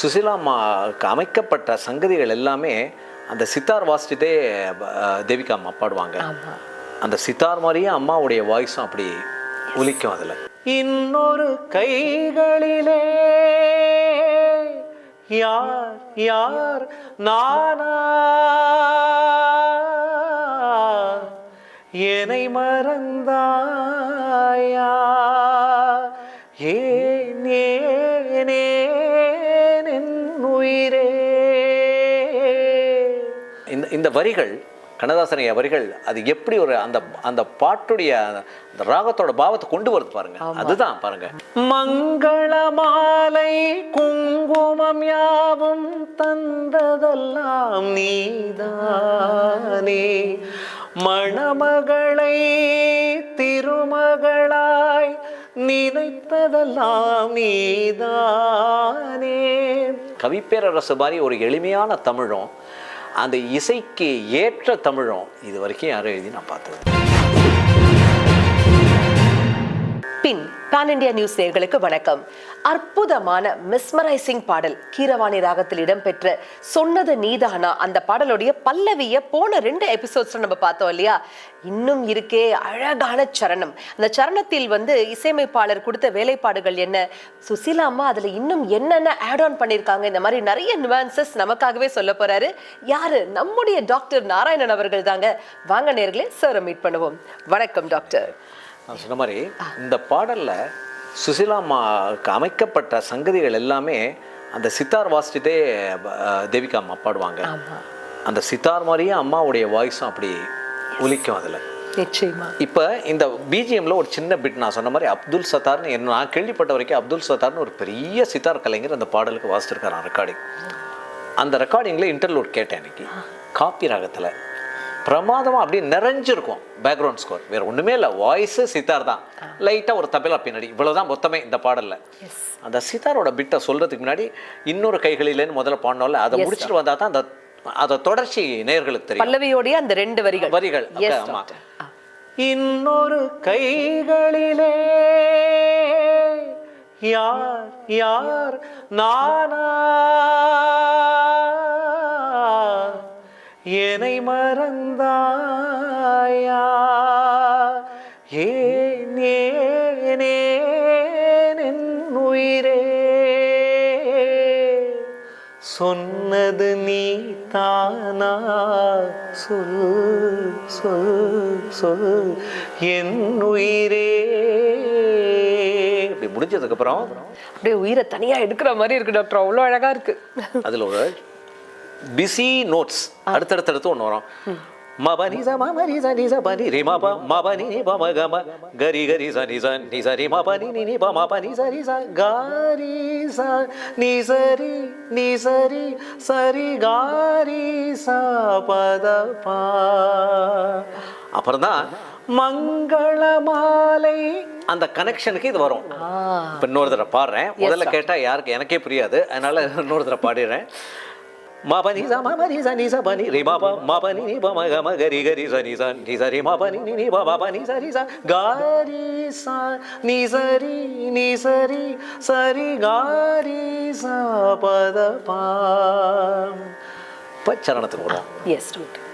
சுசிலா அம்மாவுக்கு அமைக்கப்பட்ட சங்கதிகள் எல்லாமே அந்த சித்தார் வாசிச்சுட்டே தேவிகா அம்மா பாடுவாங்க. அந்த சித்தார் மாதிரியே அம்மாவுடைய வாய்ஸும் அப்படி ஒலிக்கும் அதில். இன்னொரு கைகளிலே யார் யார் நானா? என்னை மறந்தாயா? இந்த வரிகள் கண்ணதாசனைய வரிகள் அது எப்படி ஒரு அந்த அந்த பாட்டுடைய அந்த ராகத்தோட பாவத்தை கொண்டு வருது பாருங்க. அதுதான் பாருங்க. மங்கள மாலை குங்குமம் யாவும் தந்ததெல்லாம் நீதானே. மணமகளை திருமகளாய் நினைத்ததெல்லாம் நீதானே. கவிப்பேரரசு மாதிரி ஒரு எளிமையான தமிழும் அந்த இசைக்கு ஏற்ற தமிழும் இது வரைக்கும் யாரும் எழுதி நான் பார்த்தது. பின் பேன் இண்டியா நியூஸ் நேர்களுக்கு வணக்கம். அற்புதமான மிஸ்மரைசிங் பாடல் கீரவாணி ராகத்தில் இடம்பெற்ற சொன்னது நீதானா அந்த பாடலுடைய பல்லவிய போன ரெண்டு எபிசோட்ஸ் நம்ம பார்த்தோம் இல்லையா? இன்னும் இருக்கே அழகான சரணம். அந்த சரணத்தில் வந்து இசையமைப்பாளர் கொடுத்த வேலைப்பாடுகள் என்ன? சுசீலா அம்மா அதுல இன்னும் என்னென்ன ஆட் ஆன் பண்ணிருக்காங்க? இந்த மாதிரி நிறைய நுவான்சஸ் நமக்காகவே சொல்ல போறாரு. யாரு? நம்முடைய டாக்டர் நாராயணன் அவர்கள் தாங்க. வாங்க நேர்களே சார் மீட் பண்ணுவோம். வணக்கம் டாக்டர் நான் சொன்ன மாதிரி இந்த பாடல்ல சுசிலா அம்மாவுக்கு அமைக்கப்பட்ட சங்கதிகள் எல்லாமே அந்த சித்தார் வாசிச்சுட்டே தேவிகா அம்மா பாடுவாங்க. அந்த சித்தார் மாதிரியே அம்மாவுடைய வாய்ஸும் அப்படி ஒலிக்கும் அதில். நிச்சயமா. இப்போ இந்த பிஜிஎம்ல ஒரு சின்ன பிட் நான் சொன்ன மாதிரி அப்துல் சத்தார்னு என்ன நான் கேள்விப்பட்ட வரைக்கும் அப்துல் சத்தார்னு ஒரு பெரிய சித்தார் கலைஞர் அந்த பாடலுக்கு வாசிச்சிருக்காராம் ரெக்கார்டிங் அந்த ரெக்கார்டிங்கில் இன்டர்லூட் கேட்டேன் இன்னைக்கு காப்பி ராகத்தில். பிரமாதமாக அப்படியே நிறைஞ்சிருக்கும் பேக்ரவுண்ட் ஸ்கோர் வேற ஒன்றுமே இல்லை வாய்ஸு சித்தார் தான். லைட்டாக ஒரு தபேலா பின்னாடி. இவ்வளவுதான் மொத்தமே இந்த பாடலில். அந்த சித்தாரோட பிட்டை சொல்றதுக்கு முன்னாடி இன்னொரு கைகளிலேன்னு முதல்ல பாடணும்ல அதை முடிச்சுட்டு வந்தால் தான் அந்த அதை தொடர்ச்சி நேயர்களுக்கு தெரியும். பல்லவியோடைய அந்த ரெண்டு வரிகள். வரிகள். Yes, அப்ப, ஆமா. doctor. ஆ. இன்னொரு கைகளிலே யார் யார் நானா? என்னை மறந்தாயா? ஏன் உயிரே? சொன்னது நீ தானா? சொல் சொல் சொல். என் உயிரே. இப்படி முடிஞ்சதுக்கப்புறம்? அப்படியே உயிரை தனியா எடுக்கிற மாதிரி இருக்கு டாக்டர். அவ்வளோ அழகா இருக்கு. அதில் ஒரு பிஸி நோட்ஸ் அடுத்தடுத்தடுத்து ஒன்று வரும். மப நிச மம நிச நிச ரி மப மப நி நி ப ம க ம கரி கரி ச நி ச நி ச ரி மப நி நி நி ப ம ப நி ச ரி ச காரி ச நி ச ரி நி ச ரி ச ரி காரி ச பத பா. அப்புறம் தான் மங்கள மாலை. அந்த கனெக்ஷனுக்கு இது வரும். இப்போ இன்னொரு தடவை பாடுறேன். முதல்ல கேட்டால் யாருக்கு? எனக்கே புரியாது. அதனால இன்னொரு தடவை பாடிடுறேன். மபனி ச மபனி ச நி ச பனி ரி மப மபனி நி ப ம க ம கரி ச நி ச நி ச ரி மபனி நி நி ப ப நி ச ரி ச காரி ச நி ச ரி நி ச ரி ச ரி காரி ச பத பா. இப்போ சரணத்துக்கு வரும் எஸ் டாக்டர்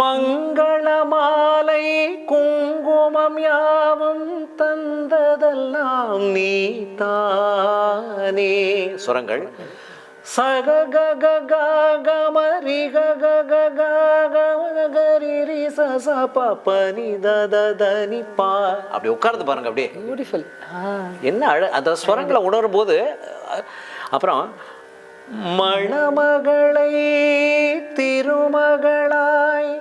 மங்கள மாலை குங்குமம் யாவும் தந்ததெல்லாம் நீ தானே. சுரங்கள். சக க க க ரி க க க ரி ரி ச ச ப ப நி த த த நி பா அப்படி உட்கார்ந்து பாருங்க அப்படியே பியூட்டிஃபுல் என்ன அழ அந்த ஸ்வரங்களை உணரும் போது அப்புறம் மணமகளை திருமகளாய்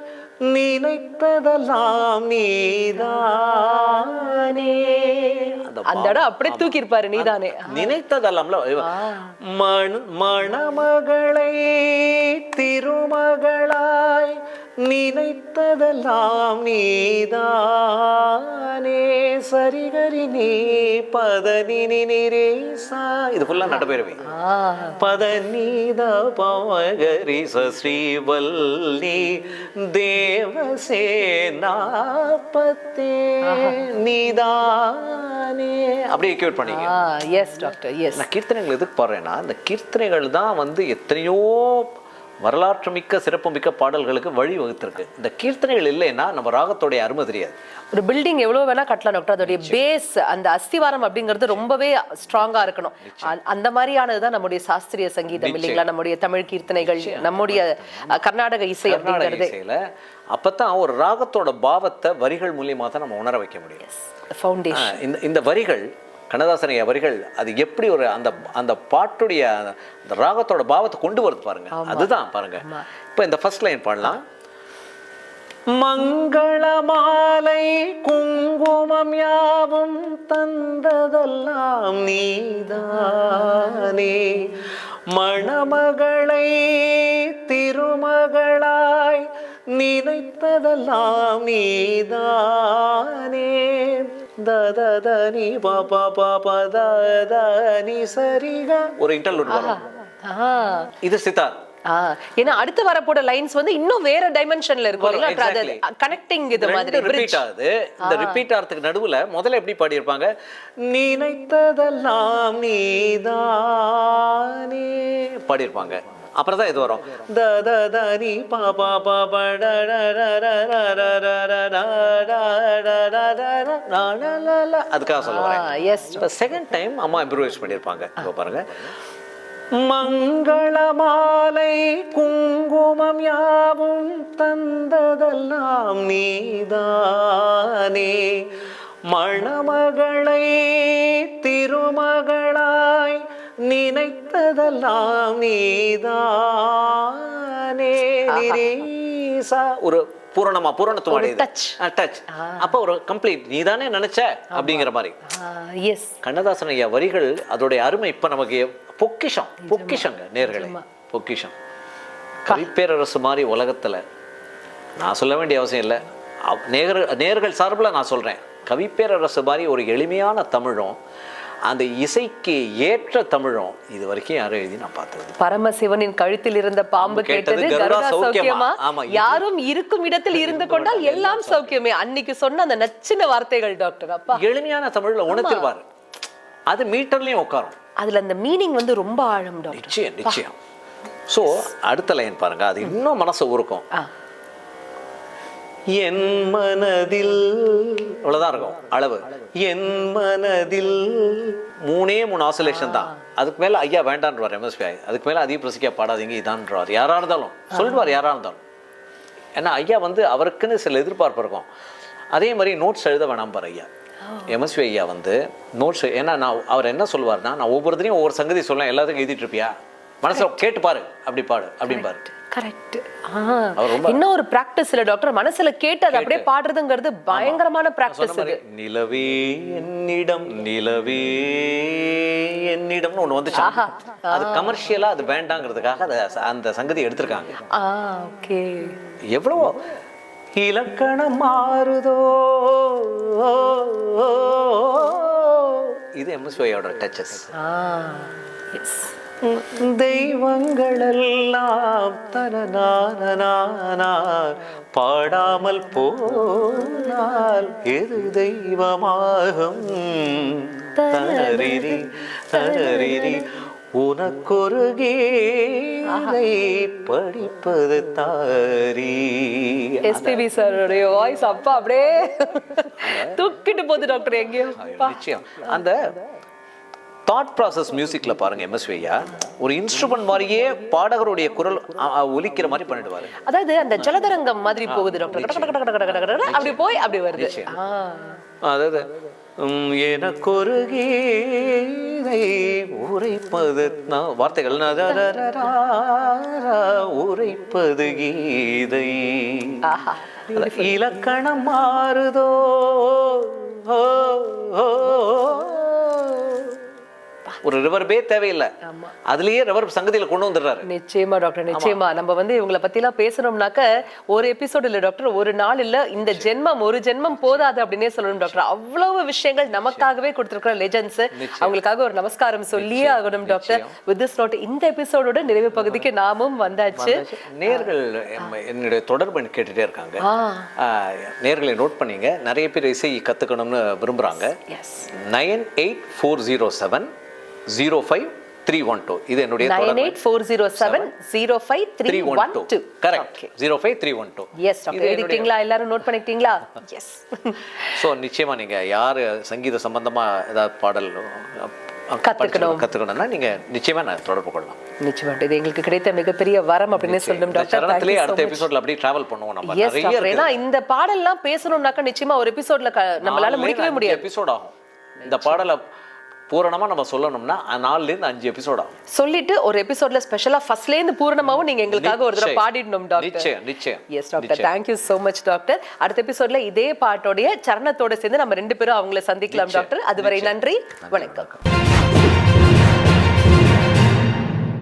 நினைத்ததெல்லாம் நீதானே அந்த இடம் அப்படியே தூக்கி இருப்பாரு நீதானே. நினைத்ததெல்லாம்ல மண மணமகளை திருமகளாய் நினைத்ததெல்லாம் நீதானே. சரிகரி நீ பதனி நிரே சா இது ஃபுல்லா நடப்பேருவே ஆ. பதநீத பவகரி ஸ்ரீவல்லி தேவசேனாபத்தே நீதானே. அப்படியே எக்யூட் பண்ணிக்க. ஆ எஸ் டாக்டர் எஸ் நான் கீர்த்தனைகள் எதுக்கு பாடுறேன்னா இந்த கீர்த்தனைகள் தான் வந்து எத்தனையோ வரலாற்று மிக்க சிறப்புமிக்க பாடல்களுக்கு வழி வகுத்திருக்கு இந்த கீர்த்தனைகள் இல்லைன்னா நம்ம ராகத்தோடைய அருமை தெரியாது. ஒரு பில்டிங் எவ்வளவு வேணா கட்டலாம் டாக்டர் அதோடைய பேஸ் அந்த அஸ்திவாரம் அப்படிங்கிறது ரொம்பவே ஸ்ட்ராங்கா இருக்கணும். அந்த- அந்த மாதிரியானதுதான் நம்முடைய சாஸ்திரிய சங்கீதம் இல்லைங்களா? நம்முடைய தமிழ் கீர்த்தனைகள் நம்முடைய கர்நாடக இசை அப்படிங்கிறது. இசையில அப்பதான் ஒரு ராகத்தோட பாவத்தை வரிகள் மூலியமா தான் நம்ம உணர வைக்க முடியும். இந்த இந்த வரிகள் கண்ணதாசனைய வரிகள் அது எப்படி ஒரு அந்த அந்த பாட்டுடைய அந்த ராகத்தோட பாவத்தை கொண்டு வருது பாருங்க. அதுதான் பாருங்க. இப்போ இந்த ஃபர்ஸ்ட் லைன் பாடலாம். மங்கள மாலை குங்குமம் யாவும் தந்ததெல்லாம் நீதானே. மணமகளை திருமகளாய் நினைத்ததெல்லாம் நீதானே. దని పా పా పా ప దని சரிகா ஒரு இன்டர்லூட் வரும். இது சித்தார் ஏன்னா அடுத்து வரப்போட லைன்ஸ் வந்து இன்னும் வேற டைமென்ஷன்ல இருக்கும் கனெக்டிங் இது மாதிரி ரிப்பீட் ஆகுது. இந்த ரிப்பீட் ஆகிறதுக்கு நடுவுல முதல்ல எப்படி பாடி இருப்பாங்க நினைத்ததெல்லாம் நீதானே பாடி இருப்பாங்க அப்புறம் தான் இது வரும் த த த நீ பா பா பா ப ட ட ட ட ட ட ட ட ட ட ட ட ட ட ட ல ல ல. அதுக்காக சொல்ல வரேன் எஸ் செகண்ட் டைம் அம்மா இம்ப்ரூவைஸ் பண்ணியிருப்பாங்க இப்போ பாருங்க மங்கள மாலை குங்குமம் யாவும் தந்ததெல்லாம் நீதானே மணமகளை திருமகளாய் நினைத்ததெல்லாம் நீதானே ஒரு பூரணமா பூரணத்துவம் touch. டச் அப்போ ஒரு கம்ப்ளீட் நீதானே நினைச்ச? அப்படிங்கிற மாதிரி. எஸ் கண்ணதாசன் ஐயா வரிகள் அதோடைய அருமை இப்ப நமக்கு பொக்கிஷம் பொக்கிஷங்க நேர்களே பொக்கிஷம். கவிப்பேரரசு மாதிரி உலகத்துல நான் சொல்ல வேண்டிய அவசியம் இல்லை. அவ்- நேர் நேர்கள் சார்பில் நான் சொல்றேன். கவிப்பேரரசு மாதிரி ஒரு எளிமையான தமிழும் அந்த இசைக்கு ஏற்ற தமிழும் இது வரைக்கும் யாரும் எழுதி நான் பார்த்தது பரமசிவனின் கழுத்தில் இருந்த பாம்பு கேட்டது கருடா சௌக்கியமா? யாரும் இருக்கும் இடத்தில் இருந்து கொண்டால் எல்லாம் சௌக்கியமே. அன்னைக்கு சொன்ன அந்த நச்சின வார்த்தைகள் டாக்டர் அப்பா. எளிமையான தமிழ்ல உணர்த்திருவாரு. அது மீட்டர்லயும் உட்காரும். அதுல அந்த மீனிங் வந்து ரொம்ப ஆழம் நிச்சயம் நிச்சயம். ஸோ அடுத்த லைன் பாருங்க. அது இன்னும் மனசு உருக்கும் ஆ. என் மனதில். இவ்வளோதான் இருக்கும் அளவு. என் மனதில். மூணே மூணு ஆசோலேஷன் தான். அதுக்கு மேலே ஐயா வேண்டான்றார் எம்எஸ்பி அதுக்கு மேலே அதிக பிரசிக்கா பாடாதீங்க இதான்றார். யாராக இருந்தாலும் சொல்லுவார் யாராக இருந்தாலும். ஏன்னா ஐயா வந்து அவருக்குன்னு சில எதிர்பார்ப்பு இருக்கும். அதே மாதிரி நோட்ஸ் எழுத வேணாம் பாரு ஐயா. எம்எஸ்வி ஐயா வந்து நோட்ஸ் ஏன்னா நான் அவர் என்ன சொல்லுவார்னா நான் ஒவ்வொருத்தரையும் ஒவ்வொரு சங்கதி சொல்லலாம் எல்லாத்துக்கும் எழுதிட்டு இருப்பியா? மனசுல கேட்டு பாரு அப்படி பாடு அப்படிம்பாரு கரெக்ட் அவர் ரொம்ப இன்னும் ஒரு பிராக்டிஸ் இல்ல டாக்டர் மனசுல கேட்டு அதை அப்படியே பாடுறதுங்கிறது பயங்கரமான பிராக்டிஸ் இது. நிலவே என்னிடம் நிலவே என்னிடம்னு ஒண்ணு வந்துச்சு. அது கமர்ஷியலா அது வேண்டாங்கிறதுக்காக அந்த சங்கதி எடுத்திருக்காங்க. ஆ ஓகே. எவ்வளவோ இலக்கணம் மாறுதோ. இது எம்எஸ்ஒயோட டச்சஸ் ஆ எஸ் தெய்வங்கள் எல்லாம் தனநானா பாடாமல் போனால் எது தெய்வமாகும்? தரிரி தரிரி உனக்கொரு கீதை படிப்பது தாரி. எஸ்பிபி சாரோடைய வாய்ஸ் அப்பா அப்படியே தூக்கிட்டு போகுது டாக்டர் எங்கேயோ. நிச்சயம். அந்த தாட் ப்ராசஸ் மியூசிக்ல பாருங்க எம்எஸ் ஐயா. ஒரு இன்ஸ்ட்ருமெண்ட் மாதிரியே பாடகருடைய குரல் ஒலிக்கிற மாதிரி பண்ணிடுவாரு. அதாவது அந்த ஜலதரங்கம் மாதிரி போகுது டாக்டர் கட கட கட கட கட கட கட அப்படி போய் அப்படி வருது. அதாவது எனக்கொரு கீதை உரைப்பது வார்த்தைகள் உரைப்பது கீதை. இலக்கணம் மாறுதோ ஓ, ஓ. ஒரு ரிவர்பே தேவையில்லை. அதுலயே ரிவர் சங்கதியில கொண்டு வந்துடுறாரு. நிச்சயமா டாக்டர் நிச்சயமா. நம்ம வந்து இவங்கள பத்தி எல்லாம் பேசணும்னாக்க ஒரு எபிசோட் இல்ல டாக்டர் ஒரு நாள் இல்ல இந்த ஜென்மம் ஒரு ஜென்மம் போதாது அப்படின்னே சொல்லணும் டாக்டர் அவ்வளவு விஷயங்கள் நமக்காகவே கொடுத்திருக்கிற லெஜெண்ட்ஸ் அவங்களுக்காக ஒரு நமஸ்காரம் சொல்லியே ஆகணும் டாக்டர் வித் திஸ் நோட் இந்த எபிசோடோட நிறைவு பகுதிக்கு நாமும் வந்தாச்சு. நேர்கள் என்னுடைய தொடர்பு கேட்டுட்டே இருக்காங்க. நேர்களை நோட் பண்ணீங்க. நிறைய பேர் இசை கத்துக்கணும்னு விரும்புறாங்க. Nine eight four zero seven zero five three one two இது என்னுடைய nine eight four zero seven zero five three one two correct zero five three one two yes doctor எழுதிட்டீங்களா எல்லாரும் நோட் பண்ணிக்கிட்டீங்களா எஸ் ஸோ நிச்சயமா நீங்க யார் சங்கீத சம்பந்தமா ஏதாவது பாடல் அ, அ, கத்துக்கணும். கத்துக்கணும்னா நீங்க நிச்சயமா நான் தொடர்பு கொள்ளலாம். நிச்சயமா இது எங்களுக்கு கிடைத்த மிகப்பெரிய வரம் அப்படின்னு சொல்லணும் டாக்டர் அடுத்த. எபிசோட்ல அப்படியே டிராவல் பண்ணுவோம் நம்ம. நிறைய ஏன்னா இந்த பாடல்லாம் பேசணும்னாக்கா நிச்சயமா ஒரு எபிசோட்ல நம்மளால முடிக்கவே முடியாது. எபிசோட் ஆகும். இந்த பாடலை பூரணமா நம்ம சொல்லணும்னா நாலுல இருந்து அஞ்சு எபிசோட் ஆகும். சொல்லிட்டு ஒரு எபிசோட்ல ஸ்பெஷலா ஃபர்ஸ்ட்ல இருந்து பூரணமாவும் நீங்க எங்களுக்காக ஒரு தடவை. பாடிடணும் டாக்டர் நிச்சயம் நிச்சயம். Yes doctor thank you so much doctor அடுத்த எபிசோட்ல இதே பாட்டோடைய சரணத்தோட சேர்ந்து நம்ம ரெண்டு பேரும் அவங்கள சந்திக்கலாம் டாக்டர் அதுவரை நன்றி. வணக்கம்.